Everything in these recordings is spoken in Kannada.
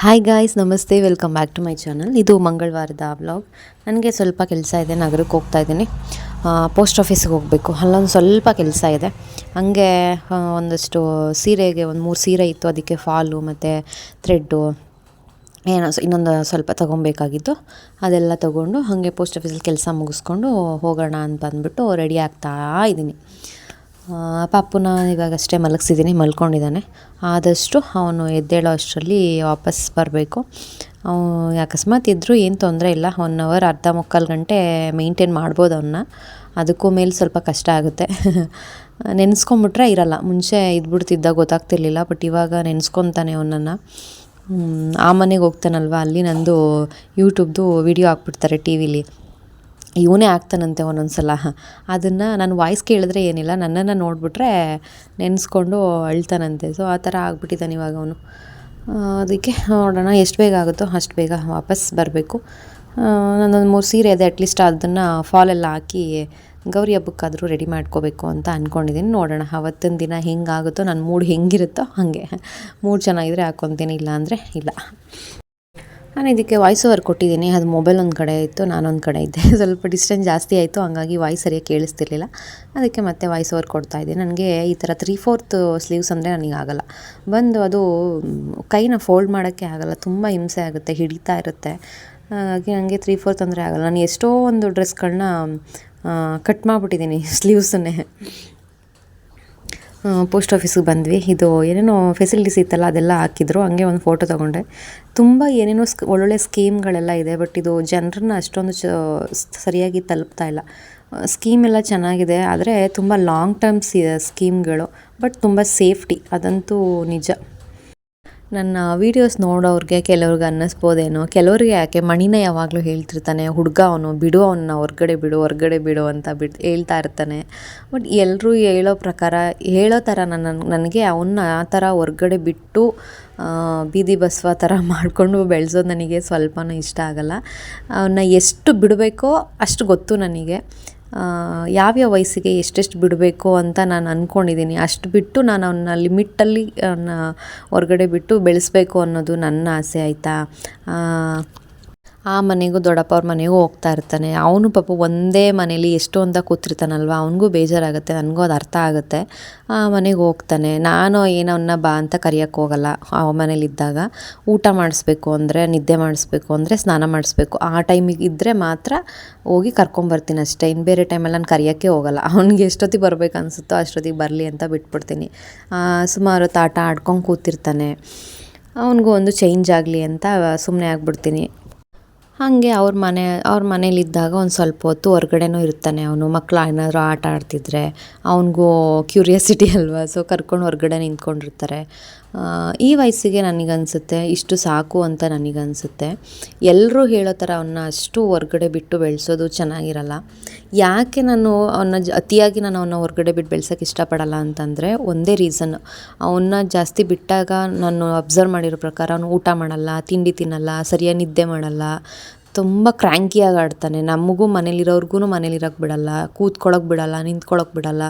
ಹಾಯ್ ಗಾಯ್ಸ್ ನಮಸ್ತೆ. Welcome back to my channel ಇದು ಮಂಗಳವಾರದ ಬ್ಲಾಗ್ ನನಗೆ ಸ್ವಲ್ಪ ಕೆಲಸ ಇದೆ. ನಗರಕ್ಕೆ ಹೋಗ್ತಾ ಇದ್ದೀನಿ. ಪೋಸ್ಟ್ ಆಫೀಸಿಗೆ ಹೋಗಬೇಕು. ಅಲ್ಲೊಂದು ಸ್ವಲ್ಪ ಕೆಲಸ ಇದೆ. ಹಾಗೆ ಒಂದಷ್ಟು ಸೀರೆಗೆ ಒಂದು ಮೂರು ಸೀರೆ ಇತ್ತು. ಅದಕ್ಕೆ ಫಾಲು ಮತ್ತು ಥ್ರೆಡ್ಡು ಏನೋ ಇನ್ನೊಂದು ಸ್ವಲ್ಪ ತೊಗೊಬೇಕಾಗಿತ್ತು. ಅದೆಲ್ಲ ತೊಗೊಂಡು ಹಾಗೆ ಪೋಸ್ಟ್ ಆಫೀಸಲ್ಲಿ ಕೆಲಸ ಮುಗಿಸ್ಕೊಂಡು ಹೋಗೋಣ ಅಂತ ಅಂದ್ಬಿಟ್ಟು ರೆಡಿ ಆಗ್ತಾ ಇದ್ದೀನಿ. ಪಾಪುನ ಇವಾಗಷ್ಟೇ ಮಲಗಿಸಿದ್ದೀನಿ, ಮಲ್ಕೊಂಡಿದ್ದಾನೆ. ಆದಷ್ಟು ಅವನು ಎದ್ದೇಳೋ ಅಷ್ಟರಲ್ಲಿ ವಾಪಸ್ ಬರಬೇಕು. ಅಕಸ್ಮಾತ್ ಇದ್ದರೂ ಏನು ತೊಂದರೆ ಇಲ್ಲ. ಒನ್ ಅವರ್ ಅರ್ಧ ಮುಕ್ಕಾಲು ಗಂಟೆ ಮೇಂಟೈನ್ ಮಾಡ್ಬೋದು ಅವನ್ನ ಅದಕ್ಕೂ ಮೇಲೆ ಸ್ವಲ್ಪ ಕಷ್ಟ ಆಗುತ್ತೆ. ನೆನೆಸ್ಕೊಂಬಿಟ್ರೆ ಇರಲ್ಲ. ಮುಂಚೆ ಇದ್ಬಿಡ್ತಿದ್ದ ಗೊತ್ತಾಗ್ತಿರ್ಲಿಲ್ಲ ಬಟ್ ಇವಾಗ ನೆನೆಸ್ಕೊತಾನೆ ಅವನನ್ನು. ಆ ಮನೆಗೆ ಹೋಗ್ತಾನಲ್ವ? ಅಲ್ಲಿ ನಂದು ಯೂಟ್ಯೂಬ್ದು ವಿಡಿಯೋ ಹಾಕ್ಬಿಡ್ತಾರೆ ಟಿ ವಿಲಿ ಇವನೇ ಆಗ್ತಾನಂತೆ ಒಂದೊಂದು ಸಲ ಅದನ್ನು ನಾನು ವಾಯ್ಸ್ ಕೇಳಿದ್ರೆ ಏನಿಲ್ಲ, ನನ್ನನ್ನು ನೋಡಿಬಿಟ್ರೆ ನೆನೆಸ್ಕೊಂಡು ಅಳ್ತಾನಂತೆ. ಸೊ ಆ ಥರ ಆಗ್ಬಿಟ್ಟಿದ್ದಾನೆ ಇವಾಗ ಅವನು. ಅದಕ್ಕೆ ನೋಡೋಣ, ಎಷ್ಟು ಬೇಗ ಆಗುತ್ತೋ ಅಷ್ಟು ಬೇಗ ವಾಪಸ್ ಬರಬೇಕು. ನನ್ನೊಂದು ಮೂರು ಸೀರೆ ಇದೆ ಅಟ್ಲೀಸ್ಟ್ ಅದನ್ನು ಫಾಲೆಲ್ಲ ಹಾಕಿ ಗೌರಿ ಹಬ್ಬಕ್ಕಾದರೂ ರೆಡಿ ಮಾಡ್ಕೋಬೇಕು ಅಂತ ಅಂದ್ಕೊಂಡಿದ್ದೀನಿ ನೋಡೋಣ, ಅವತ್ತಿನ ದಿನ ಹೆಂಗಾಗುತ್ತೋ ನನ್ನ ಮೂಡ್ ಹೆಂಗಿರುತ್ತೋ ಹಾಗೆ. ಮೂಡ್ ಚೆನ್ನಾಗಿದ್ರೆ ಹಾಕ್ಕೊತೀನಿ ಇಲ್ಲ ಅಂದರೆ ಇಲ್ಲ. ನಾನು ಇದಕ್ಕೆ ವಾಯ್ಸ್ ಓವರ್ ಕೊಟ್ಟಿದ್ದೀನಿ. ಅದು ಮೊಬೈಲ್ ಒಂದು ಕಡೆ ಇತ್ತು ನಾನೊಂದು ಕಡೆ ಇದ್ದೆ. ಸ್ವಲ್ಪ ಡಿಸ್ಟೆನ್ಸ್ ಜಾಸ್ತಿ ಆಯಿತು, ಹಂಗಾಗಿ ವಾಯ್ಸ್ ಸರಿಯಾಗಿ ಕೇಳಿಸ್ತಿರ್ಲಿಲ್ಲ. ಅದಕ್ಕೆ ಮತ್ತೆ ವಾಯ್ಸ್ ಓವರ್ ಕೊಡ್ತಾ ಇದ್ದೀನಿ. ನನಗೆ ಈ ಥರ ತ್ರೀ ಫೋರ್ತ್ ಸ್ಲೀವ್ಸ್ ಅಂದರೆ ನನಗೆ ಆಗಲ್ಲ. ಬಂದು ಅದು ಕೈನ ಫೋಲ್ಡ್ ಮಾಡೋಕ್ಕೆ ಆಗಲ್ಲ. ತುಂಬ ಹಿಂಸೆ ಆಗುತ್ತೆ, ಹಿಡಿತಾ ಇರುತ್ತೆ. ಹಾಗಾಗಿ ನನಗೆ ತ್ರೀ ಫೋರ್ತ್ ಅಂದರೆ ಆಗಲ್ಲ. ನಾನು ಎಷ್ಟೋ ಒಂದು ಡ್ರೆಸ್ಗಳನ್ನ ಕಟ್ ಮಾಡಿಬಿಟ್ಟಿದ್ದೀನಿ ಸ್ಲೀವ್ಸನ್ನೇ ಪೋಸ್ಟ್ ಆಫೀಸಿಗೆ ಬಂದ್ವಿ. ಇದು ಏನೇನೋ ಫೆಸಿಲಿಟೀಸ್ ಇತ್ತಲ್ಲ, ಅದೆಲ್ಲ ಹಾಕಿದ್ರು. ಹಂಗೆ ಒಂದು ಫೋಟೋ ತೊಗೊಂಡೆ. ತುಂಬ ಏನೇನೋ ಸ್ಕ್ ಒಳ್ಳೊಳ್ಳೆ ಸ್ಕೀಮ್ಗಳೆಲ್ಲ ಇದೆ ಬಟ್ ಇದು ಜನರನ್ನ ಅಷ್ಟೊಂದು ಸರಿಯಾಗಿ ತಲುಪ್ತಾ ಇಲ್ಲ. ಸ್ಕೀಮ್ ಎಲ್ಲ ಚೆನ್ನಾಗಿದೆ, ಆದರೆ ತುಂಬ ಲಾಂಗ್ ಟರ್ಮ್ಸ್ ಸ್ಕೀಮ್ಗಳು ಬಟ್ ತುಂಬ ಸೇಫ್ಟಿ ಅದಂತೂ ನಿಜ. ನನ್ನ ವೀಡಿಯೋಸ್ ನೋಡೋರಿಗೆ ಕೆಲವ್ರಿಗೆ ಅನ್ನಿಸ್ಬೋದೇನೋ, ಕೆಲವರಿಗೆ ಯಾಕೆ ಮಣಿನ ಯಾವಾಗಲೂ ಹೇಳ್ತಿರ್ತಾನೆ, ಹುಡುಗ ಅವನು ಬಿಡು ಅವನ್ನ ಹೊರ್ಗಡೆ ಬಿಡು ಹೊರ್ಗಡೆ ಬಿಡು ಅಂತ ಬಿಡ್, ಹೇಳ್ತಾ ಇರ್ತಾನೆ. ಬಟ್ ಎಲ್ಲರೂ ಹೇಳೋ ಪ್ರಕಾರ, ಹೇಳೋ ಥರ ನನ್ನ, ನನಗೆ ಅವನ್ನ ಆ ಥರ ಹೊರ್ಗಡೆ ಬಿಟ್ಟು ಬೀದಿ ಬಸವ ಥರ ಮಾಡಿಕೊಂಡು ಬೆಳೆಸೋದು ನನಗೆ ಸ್ವಲ್ಪನೂ ಇಷ್ಟ ಆಗಲ್ಲ. ಅವನ್ನ ಎಷ್ಟು ಬಿಡಬೇಕೋ ಅಷ್ಟು ಗೊತ್ತು ನನಗೆ. ಯಾವ್ಯಾವ ವಯಸ್ಸಿಗೆ ಎಷ್ಟೆಷ್ಟು ಬಿಡಬೇಕು ಅಂತ ನಾನು ಅಂದ್ಕೊಂಡಿದ್ದೀನಿ ಅಷ್ಟು ಬಿಟ್ಟು ನಾನು ಅವನ್ನ ಲಿಮಿಟ್ಟಲ್ಲಿ ಹೊರಗಡೆ ಬಿಟ್ಟು ಬೆಳೆಸಬೇಕು ಅನ್ನೋದು ನನ್ನ ಆಸೆ, ಆಯಿತಾ? ಆ ಮನೆಗೂ ದೊಡ್ಡಪ್ಪ ಅವ್ರ ಮನೆಗೂ ಹೋಗ್ತಾ ಇರ್ತಾನೆ. ಅವನು ಪಾಪ ಒಂದೇ ಮನೇಲಿ ಎಷ್ಟು ಅಂತ ಕೂತಿರ್ತಾನಲ್ವ? ಅವನಿಗೂ ಬೇಜಾರಾಗುತ್ತೆ, ನನಗೂ ಅದು ಅರ್ಥ ಆಗುತ್ತೆ. ಆ ಮನೆಗೆ ಹೋಗ್ತಾನೆ. ನಾನು ಏನವನ್ನ ಬಾ ಅಂತ ಕರಿಯಕ್ಕೆ ಹೋಗಲ್ಲ. ಆ ಮನೇಲಿದ್ದಾಗ ಊಟ ಮಾಡಿಸ್ಬೇಕು ಅಂದರೆ, ನಿದ್ದೆ ಮಾಡಿಸ್ಬೇಕು ಅಂದರೆ ಸ್ನಾನ ಮಾಡಿಸ್ಬೇಕು. ಆ ಟೈಮಿಗೆ ಇದ್ದರೆ ಮಾತ್ರ ಹೋಗಿ ಕರ್ಕೊಂಬರ್ತೀನಿ ಅಷ್ಟೇ. ಇನ್ನು ಬೇರೆ ಟೈಮಲ್ಲಿ ನಾನು ಕರಿಯೋಕ್ಕೆ ಹೋಗಲ್ಲ. ಅವ್ನಿಗೆ ಎಷ್ಟೊತ್ತಿಗೆ ಬರ್ಬೇಕು ಅನಿಸುತ್ತೋ ಅಷ್ಟೊತ್ತಿಗೆ ಬರಲಿ ಅಂತ ಬಿಟ್ಬಿಡ್ತೀನಿ. ಸುಮಾರು ಆಟ ಆಡ್ಕೊಂಡು ಕೂತಿರ್ತಾನೆ. ಅವನಿಗೂ ಒಂದು ಚೇಂಜ್ ಆಗಲಿ ಅಂತ ಸುಮ್ಮನೆ ಆಗ್ಬಿಡ್ತೀನಿ. ಹಾಗೆ ಅವ್ರ ಮನೆ, ಅವ್ರ ಮನೇಲಿದ್ದಾಗ ಒಂದು ಸ್ವಲ್ಪ ಹೊತ್ತು ಹೊರ್ಗಡೆನೂ ಇರ್ತಾನೆ ಅವನು. ಮಕ್ಕಳು ಏನಾದರೂ ಆಟ ಆಡ್ತಿದ್ರೆ, ಅವನಿಗೂ ಕ್ಯೂರಿಯಾಸಿಟಿ ಅಲ್ವಾ? ಸೊ ಕರ್ಕೊಂಡು ಹೊರ್ಗಡೆ ನಿಂತ್ಕೊಂಡಿರ್ತಾರೆ. ಈ ವಯಸ್ಸಿಗೆ ನನಗನ್ಸುತ್ತೆ, ಇಷ್ಟು ಸಾಕು ಅಂತ ನನಗನ್ಸುತ್ತೆ. ಎಲ್ಲರೂ ಹೇಳೋ ಥರ ಅವನ್ನ ಅಷ್ಟು ಹೊರ್ಗಡೆ ಬಿಟ್ಟು ಬೆಳೆಸೋದು ಚೆನ್ನಾಗಿರಲ್ಲ. ಯಾಕೆ ನಾನು ಅವನ್ನ ಅತಿಯಾಗಿ ನಾನು ಅವನ್ನ ಹೊರ್ಗಡೆ ಬಿಟ್ಟು ಬೆಳ್ಸೋಕ್ಕೆ ಇಷ್ಟಪಡಲ್ಲ ಅಂತಂದರೆ ಒಂದೇ ರೀಸನ್. ಅವನ್ನ ಜಾಸ್ತಿ ಬಿಟ್ಟಾಗ ನಾನು ಅಬ್ಸರ್ವ್ ಮಾಡಿರೋ ಪ್ರಕಾರ ಅವನು ಊಟ ಮಾಡಲ್ಲ, ತಿಂಡಿ ತಿನ್ನಲ್ಲ, ಸರಿಯಾಗಿ ನಿದ್ದೆ ಮಾಡಲ್ಲ ತುಂಬ ಕ್ರ್ಯಾಂಕಿಯಾಗಿ ಆಡ್ತಾನೆ. ನಮಗೂ ಮನೇಲಿರೋರ್ಗು ಮನೇಲಿರೋಕ್ಕೆ ಬಿಡಲ್ಲ ಕೂತ್ಕೊಳ್ಳೋಕೆ ಬಿಡಲ್ಲ ನಿಂತ್ಕೊಳ್ಳೋಕೆ ಬಿಡಲ್ಲ.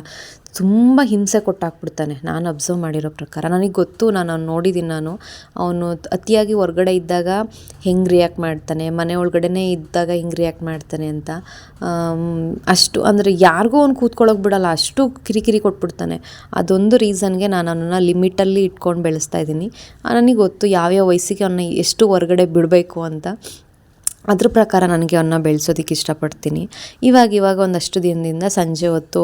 ತುಂಬ ಹಿಂಸೆ ಕೊಟ್ಟಾಕ್ಬಿಡ್ತಾನೆ ನಾನು ಅಬ್ಸರ್ವ್ ಮಾಡಿರೋ ಪ್ರಕಾರ. ನನಗೆ ಗೊತ್ತು ನಾನು ಅವ್ನು ನೋಡಿದ್ದೀನಿ ನಾನು. ಅವನು ಅತಿಯಾಗಿ ಹೊರ್ಗಡೆ ಇದ್ದಾಗ ಹೆಂಗೆ ರಿಯಾಕ್ಟ್ ಮಾಡ್ತಾನೆ, ಮನೆ ಒಳಗಡೆನೇ ಇದ್ದಾಗ ಹಿಂಗೆ ರಿಯಾಕ್ಟ್ ಮಾಡ್ತಾನೆ ಅಂತ. ಅಷ್ಟು ಅಂದರೆ ಯಾರಿಗೂ ಅವ್ನು ಕೂತ್ಕೊಳ್ಳೋಕೆ ಬಿಡಲ್ಲ, ಅಷ್ಟು ಕಿರಿಕಿರಿ ಕೊಟ್ಬಿಡ್ತಾನೆ. ಅದೊಂದು ರೀಸನ್ಗೆ ನಾನು ಅವನನ್ನು ಲಿಮಿಟಲ್ಲಿ ಇಟ್ಕೊಂಡು ಬೆಳೆಸ್ತಾ ಇದ್ದೀನಿ. ನನಗೆ ಗೊತ್ತು ಯಾವ್ಯಾವ ವಯಸ್ಸಿಗೆ ಅವನ್ನ ಎಷ್ಟು ಹೊರಗಡೆ ಬಿಡಬೇಕು ಅಂತ. ಅದ್ರ ಪ್ರಕಾರ ನನಗೆ ಅವನ್ನ ಬೆಳೆಸೋದಕ್ಕೆ ಇಷ್ಟಪಡ್ತೀನಿ. ಇವಾಗ ಇವಾಗ ಒಂದಷ್ಟು ದಿನದಿಂದ ಸಂಜೆ ಹೊತ್ತು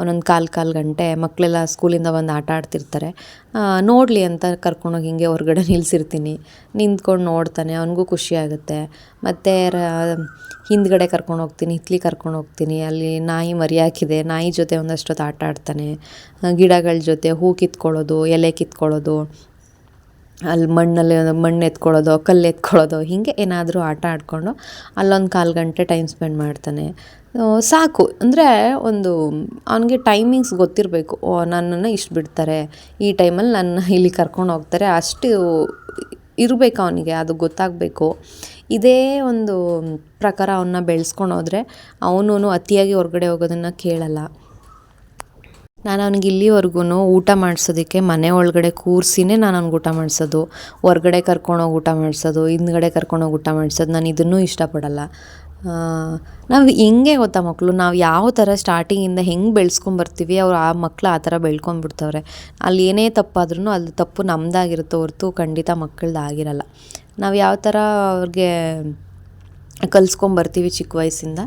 ಒಂದೊಂದು ಕಾಲು ಕಾಲು ಗಂಟೆ ಮಕ್ಕಳೆಲ್ಲ ಸ್ಕೂಲಿಂದ ಬಂದು ಆಟ ಆಡ್ತಿರ್ತಾರೆ. ನೋಡಲಿ ಅಂತ ಕರ್ಕೊಂಡೋಗಿ ಹಿಂಗೆ ಹೊರಗಡೆ ನಿಲ್ಲಿಸಿರ್ತೀನಿ ನಿಂತ್ಕೊಂಡು ನೋಡ್ತಾನೆ, ಅವನಿಗೂ ಖುಷಿ ಆಗುತ್ತೆ. ಮತ್ತು ಹಿಂದ್ಗಡೆ ಕರ್ಕೊಂಡು ಹೋಗ್ತೀನಿ ಹಿತ್ಲಿ ಕರ್ಕೊಂಡು ಹೋಗ್ತೀನಿ ಅಲ್ಲಿ ನಾಯಿ ಮರಿ ಹಾಕಿದೆ ನಾಯಿ ಜೊತೆ ಒಂದಷ್ಟು ಹೊತ್ತು ಆಟ ಆಡ್ತಾನೆ. ಗಿಡಗಳ ಜೊತೆ ಹೂ ಕಿತ್ಕೊಳ್ಳೋದು, ಎಲೆ ಕಿತ್ಕೊಳ್ಳೋದು ಅಲ್ಲಿ ಮಣ್ಣಲ್ಲಿ ಮಣ್ಣು ಎತ್ಕೊಳ್ಳೋದು, ಕಲ್ಲು ಎತ್ಕೊಳ್ಳೋದು, ಹೀಗೆ ಏನಾದರೂ ಆಟ ಆಡಿಕೊಂಡು ಅಲ್ಲೊಂದು ಕಾಲು ಗಂಟೆ ಟೈಮ್ ಸ್ಪೆಂಡ್ ಮಾಡ್ತಾನೆ. ಸಾಕು. ಅಂದರೆ ಒಂದು ಅವನಿಗೆ ಟೈಮಿಂಗ್ಸ್ ಗೊತ್ತಿರಬೇಕು. ನನ್ನನ್ನು ಇಷ್ಟು ಬಿಡ್ತಾರೆ. ಈ ಟೈಮಲ್ಲಿ ನನ್ನ ಇಲ್ಲಿ ಕರ್ಕೊಂಡು ಹೋಗ್ತಾರೆ. ಅಷ್ಟು ಇರಬೇಕು ಅವನಿಗೆ, ಅದು ಗೊತ್ತಾಗಬೇಕು. ಇದೇ ಒಂದು ಪ್ರಕಾರ ಅವನ್ನ ಬೆಳೆಸ್ಕೊಂಡು ಹೋದರೆ ಅವನು ಅತಿಯಾಗಿ ಹೊರಗಡೆ ಹೋಗೋದನ್ನು ಕೇಳಲ್ಲ. ನಾನು ಅವ್ನಿಗೆ ಇಲ್ಲಿವರೆಗೂ ಊಟ ಮಾಡಿಸೋದಕ್ಕೆ ಮನೆ ಒಳಗಡೆ ಕೂರಿಸಿನೇ ನಾನು ಅವ್ನಿಗೆ ಊಟ ಮಾಡಿಸೋದು. ಹೊರ್ಗಡೆ ಕರ್ಕೊಂಡೋಗಿ ಊಟ ಮಾಡಿಸೋದು, ಹಿಂದ್ಗಡೆ ಕರ್ಕೊಂಡೋಗಿ ಊಟ ಮಾಡಿಸೋದು. ನಾನು ಇದನ್ನೂ ಇಷ್ಟಪಡಲ್ಲ. ನಾವು ಹೆಂಗೆ ಗೊತ್ತಾ ಮಕ್ಕಳು ನಾವು ಯಾವ ಥರ ಸ್ಟಾರ್ಟಿಂಗಿಂದ ಹೆಂಗೆ ಬೆಳೆಸ್ಕೊಂಬರ್ತೀವಿ ಅವ್ರು ಆ ಮಕ್ಕಳು ಆ ಥರ ಬೆಳ್ಕೊಂಡ್ಬಿಡ್ತವ್ರೆ ಅಲ್ಲಿ ಏನೇ ತಪ್ಪಾದ್ರೂ ಅಲ್ಲಿ ತಪ್ಪು ನಮ್ಮದಾಗಿರುತ್ತೆ ಹೊರತು ಖಂಡಿತ ಮಕ್ಕಳ್ದು ಆಗಿರಲ್ಲ. ನಾವು ಯಾವ ಥರ ಅವ್ರಿಗೆ ಕಲಿಸ್ಕೊಂಬರ್ತೀವಿ ಚಿಕ್ಕ ವಯಸ್ಸಿಂದ.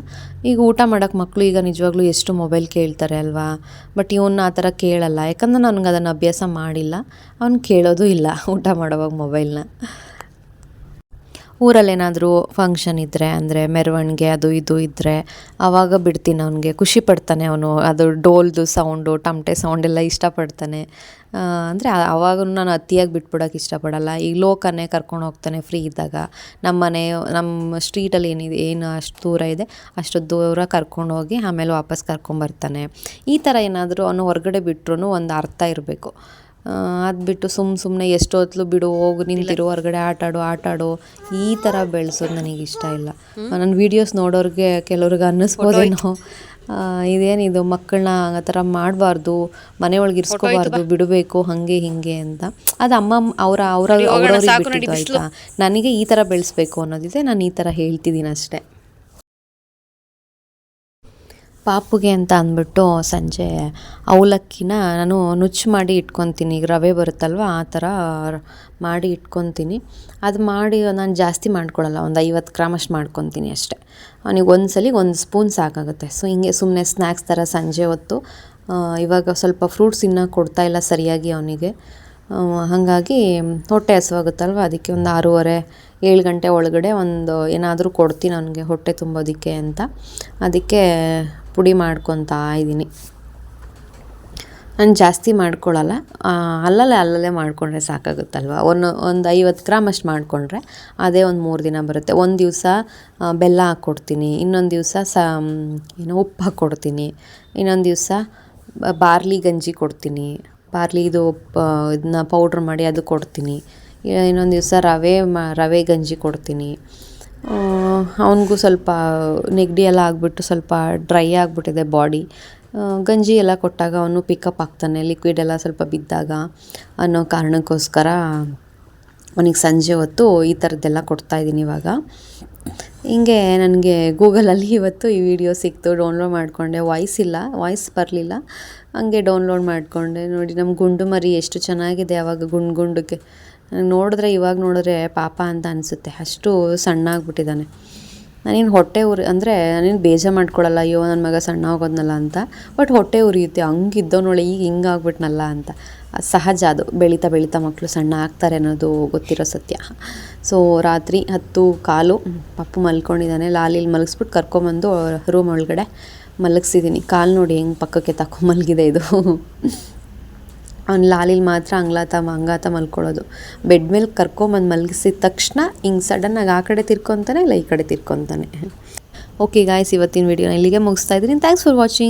ಈಗ ಊಟ ಮಾಡೋಕ್ಕೆ ಮಕ್ಕಳು ಈಗ ನಿಜವಾಗ್ಲೂ ಎಷ್ಟು ಮೊಬೈಲ್ ಕೇಳ್ತಾರೆ ಅಲ್ವಾ? ಬಟ್ ಇವನ್ನ ಆ ಥರ ಕೇಳಲ್ಲ. ಯಾಕಂದ್ರೆ ನನಗೆ ಅದನ್ನು ಅಭ್ಯಾಸ ಮಾಡಿಲ್ಲ. ಅವ್ನು ಕೇಳೋದು ಇಲ್ಲ ಊಟ ಮಾಡೋವಾಗ ಮೊಬೈಲ್ನ ಊರಲ್ಲೇನಾದರೂ ಫಂಕ್ಷನ್ ಇದ್ದರೆ ಅಂದರೆ ಮೆರವಣಿಗೆ ಅದು ಇದು ಇದ್ದರೆ ಆವಾಗ ಬಿಡ್ತೀನಿ ಅವನಿಗೆ. ಖುಷಿ ಪಡ್ತಾನೆ ಅವನು. ಅದು ಡೋಲ್ದು ಸೌಂಡು ತಮಟೆ ಎಲ್ಲ ಇಷ್ಟಪಡ್ತಾನೆ. ಅಂದರೆ ಆವಾಗ ನಾನು ಅತಿಯಾಗಿ ಬಿಟ್ಬಿಡೋಕೆ ಇಷ್ಟಪಡಲ್ಲ. ಈಗ ಲೋಕನೇ ಕರ್ಕೊಂಡು ಹೋಗ್ತಾನೆ ಫ್ರೀ ಇದ್ದಾಗ. ನಮ್ಮ ಮನೆ, ನಮ್ಮ ಸ್ಟ್ರೀಟಲ್ಲಿ ಏನಿದೆ, ಏನು ಅಷ್ಟು ದೂರ ಇದೆ, ಅಷ್ಟು ದೂರ ಕರ್ಕೊಂಡು ಹೋಗಿ ಆಮೇಲೆ ವಾಪಸ್ ಕರ್ಕೊಂಬರ್ತಾನೆ. ಈ ಥರ ಏನಾದರೂ ಅವನು ಹೊರಗಡೆ ಬಿಟ್ರೂ ಒಂದು ಅರ್ಥ ಇರಬೇಕು. ಅದು ಬಿಟ್ಟು ಸುಮ್ಮ ಸುಮ್ಮನೆ ಎಷ್ಟೊತ್ತಲು ಬಿಡು ಹೋಗು ನಿಂತಿರು ಹೊರಗಡೆ ಆಟಾಡು ಆಟಾಡು ಈ ಥರ ಬೆಳೆಸೋದು ನನಗೆ ಇಷ್ಟ ಇಲ್ಲ. ನನ್ನ ವೀಡಿಯೋಸ್ ನೋಡೋರಿಗೆ ಕೆಲವ್ರಿಗೆ ಅನ್ನಿಸ್ಬೋದೇನೋ ಇದೇನಿದು ಮಕ್ಕಳನ್ನ ಆ ಥರ ಮಾಡಬಾರ್ದು ಮನೆಯೊಳಗೆ ಇರಿಸ್ಕೋಬಾರ್ದು ಬಿಡಬೇಕು ಹಾಗೆ ಹಿಂಗೆ ಅಂತ. ಅದು ಅಮ್ಮ ಅವರ ಅವರ ಅವರವ್ರಿಗೆ ಬಿಟ್ಟಿದ್ದು ಆಯಿತಾ. ನನಗೆ ಈ ಥರ ಬೆಳೆಸ್ಬೇಕು ಅನ್ನೋದಿದೆ ನಾನು ಈ ಥರ ಹೇಳ್ತಿದ್ದೀನಿ ಅಷ್ಟೇ. ಪಾಪುಗೆ ಅಂತ ಅಂದ್ಬಿಟ್ಟು ಸಂಜೆ ಅವಲಕ್ಕಿನ ನಾನು ನುಚ್ಚು ಮಾಡಿ ಇಟ್ಕೊತೀನಿ. ಈಗ ರವೆ ಬರುತ್ತಲ್ವ? ಆ ಥರ ಮಾಡಿ ಇಟ್ಕೊತೀನಿ. ಅದು ಮಾಡಿ ನಾನು ಜಾಸ್ತಿ ಮಾಡ್ಕೊಳಲ್ಲ. ಒಂದು ಐವತ್ತು ಗ್ರಾಮ್ ಅಷ್ಟು ಮಾಡ್ಕೊತೀನಿ ಅಷ್ಟೇ. ಅವನಿಗೆ ಒಂದು ಸಲ ಒಂದು ಸ್ಪೂನ್ ಸಾಕಾಗುತ್ತೆ. ಸೊ ಹಿಂಗೆ ಸುಮ್ಮನೆ ಸ್ನ್ಯಾಕ್ಸ್ ಥರ ಸಂಜೆ ಹೊತ್ತು ಇವಾಗ ಸ್ವಲ್ಪ ಫ್ರೂಟ್ಸ್ ಇನ್ನೂ ಕೊಡ್ತಾಯಿಲ್ಲ ಸರಿಯಾಗಿ ಅವನಿಗೆ. ಹಾಗಾಗಿ ಹೊಟ್ಟೆ ಹಸುವಾಗುತ್ತಲ್ವ? ಅದಕ್ಕೆ ಒಂದು ಆರೂವರೆ, ಏಳು ಗಂಟೆ ಒಳಗಡೆ ಒಂದು ಏನಾದರೂ ಕೊಡ್ತೀನಿ ಅವನಿಗೆ ಹೊಟ್ಟೆ ತುಂಬೋದಕ್ಕೆ ಅಂತ. ಅದಕ್ಕೆ ಪುಡಿ ಮಾಡ್ಕೊತಾ ಇದ್ದೀನಿ. ನಾನು ಜಾಸ್ತಿ ಮಾಡ್ಕೊಳ್ಳಲ್ಲ ಅಲ್ಲಲ್ಲೇ ಅಲ್ಲಲ್ಲೇ ಮಾಡಿಕೊಂಡ್ರೆ ಸಾಕಾಗುತ್ತಲ್ವ? ಒಂದು ಒಂದು ಐವತ್ತು ಗ್ರಾಮ್ ಅಷ್ಟು ಮಾಡಿಕೊಂಡ್ರೆ ಅದೇ ಒಂದು ಮೂರು ದಿನ ಬರುತ್ತೆ. ಒಂದು ದಿವಸ ಬೆಲ್ಲ ಹಾಕ್ಕೊಡ್ತೀನಿ ಇನ್ನೊಂದು ದಿವಸ ಸ ಏನು ಉಪ್ಪು ಹಾಕ್ಕೊಡ್ತೀನಿ ಇನ್ನೊಂದು ದಿವಸ ಬಾರ್ಲಿ ಗಂಜಿ ಕೊಡ್ತೀನಿ. ಬಾರ್ಲಿ ಇದು ಇದನ್ನ ಪೌಡ್ರ್ ಮಾಡಿ ಅದು ಕೊಡ್ತೀನಿ. ಇನ್ನೊಂದು ದಿವಸ ರವೆ ಮ, ರವೆ ಗಂಜಿ ಕೊಡ್ತೀನಿ. ಅವನಿಗೂ ಸ್ವಲ್ಪ ನೆಗಡಿ ಎಲ್ಲ ಆಗಿಬಿಟ್ಟು ಸ್ವಲ್ಪ ಡ್ರೈ ಆಗಿಬಿಟ್ಟಿದೆ ಬಾಡಿ. ಗಂಜಿ ಎಲ್ಲ ಕೊಟ್ಟಾಗ ಅವನು ಪಿಕಪ್ ಆಗ್ತಾನೆ ಲಿಕ್ವಿಡ್ ಎಲ್ಲ ಸ್ವಲ್ಪ ಬಿದ್ದಾಗ ಅನ್ನೋ ಕಾರಣಕ್ಕೋಸ್ಕರ ಅವನಿಗೆ ಸಂಜೆ ಹೊತ್ತು ಈ ಥರದ್ದೆಲ್ಲ ಕೊಡ್ತಾಯಿದ್ದೀನಿ ಇವಾಗ. ಹಿಂಗೆ ನನಗೆ ಗೂಗಲಲ್ಲಿ ಇವತ್ತು ಈ ವಿಡಿಯೋ ಸಿಕ್ತು ಡೌನ್ಲೋಡ್ ಮಾಡಿಕೊಂಡೆ. ವಾಯ್ಸ್ ಇಲ್ಲ ವಾಯ್ಸ್ ಬರಲಿಲ್ಲ. ಹಂಗೆ ಡೌನ್ಲೋಡ್ ಮಾಡಿಕೊಂಡೆ. ನೋಡಿ, ನಮ್ಮ ಗುಂಡು ಮರಿ ಎಷ್ಟು ಚೆನ್ನಾಗಿದೆ, ಅವಾಗ ಗುಂಡು ಗುಂಡಕ್ಕೆ ನೋಡಿದ್ರೆ ಇವಾಗ ನೋಡಿದ್ರೆ ಪಾಪ ಅಂತ ಅನಿಸುತ್ತೆ. ಅಷ್ಟು ಸಣ್ಣ ಆಗಿಬಿಟ್ಟಿದ್ದಾನೆ ನಾನೇನು ಹೊಟ್ಟೆ ಉರಿ, ಅಂದರೆ ನಾನೇನು ಬೇಜಾರು ಮಾಡ್ಕೊಳ್ಳಲ್ಲ ಅಯ್ಯೋ ನನ್ನ ಮಗ ಸಣ್ಣ ಹೋಗೋದ್ನಲ್ಲ ಅಂತ. ಬಟ್ ಹೊಟ್ಟೆ ಉರಿಯುತ್ತೆ ಹಂಗಿದ್ದವನೊಳೆ ಈಗ ಹಿಂಗೆ ಆಗ್ಬಿಟ್ನಲ್ಲ ಅಂತ. ಸಹಜ ಅದು. ಬೆಳೀತಾ ಬೆಳೀತಾ ಮಕ್ಕಳು ಸಣ್ಣ ಆಗ್ತಾರೆ ಅನ್ನೋದು ಗೊತ್ತಿರೋ ಸತ್ಯ. ಸೊ ರಾತ್ರಿ ಹತ್ತು ಕಾಲು ಪಪ್ಪು ಮಲ್ಕೊಂಡಿದ್ದಾನೆ. ಲಾಲಿಲಿ ಮಲಗಿಸ್ಬಿಟ್ಟು ಕರ್ಕೊಂಬಂದು ರೂಮ್ ಒಳಗಡೆ ಮಲಗಿಸಿದ್ದೀನಿ ಕಾಲು ನೋಡಿ ಹೆಂಗೆ ಪಕ್ಕಕ್ಕೆ ತಕ್ಕೊ ಮಲಗಿದೆ ಇದು. ಅವ್ನು ಲಾಲಿಲಿ ಮಾತ್ರ ಹಂಗ್ಲಾತ ಹಂಗಾತ ಮಲ್ಕೊಳ್ಳೋದು. ಬೆಡ್ ಮೇಲೆ ಕರ್ಕೊಂಬಂದು ಮಲಗಿಸಿದ ತಕ್ಷಣ ಹಿಂಗೆ ಸಡನ್ನಾಗಿ ಆ ಕಡೆ ತಿರ್ಕೊತಾನೆ ಇಲ್ಲ ಈ ಕಡೆ ತಿರ್ಕೊತಾನೆ. ಓಕೆ ಗಾಯ್ಸ್ ಇವತ್ತಿನ ವಿಡಿಯೋನ ಇಲ್ಲಿಗೆ ಮುಗಿಸ್ತಾ ಇದ್ದೀನಿ. Thanks for watching